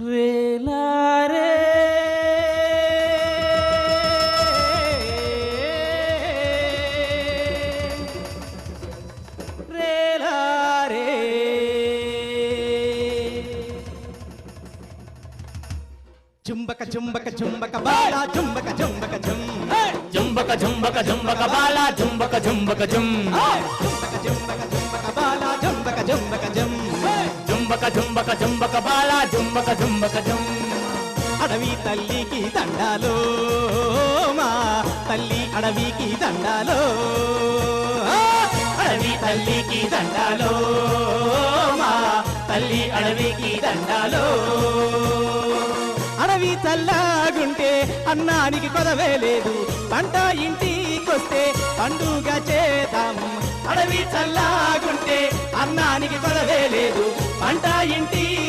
రేలారే రేలారే చుంబక చుంబక చుంబక బాలా చుంబక చుంబక చుం జుంబక జుంబక జుంబక బాల జుంబక జుంబక జుం జుంబక జుంబక జుంబక బాల జుంబక జుంబక జుం. అడవి తల్లికి దండాలో మా తల్లి అడవికి దండాలో. అడవి తల్లికి దండాలో మా తల్లి అడవికి దండాలో. అడవి చల్లాగుంటే అన్నానికి కొదవే లేదు. పంట ఇంటికొస్తే పండుగ చేద్దాం అడవి చల్లాగుంటే అన్నానికి కొదవే లేదు పంట ఇంటికొస్తే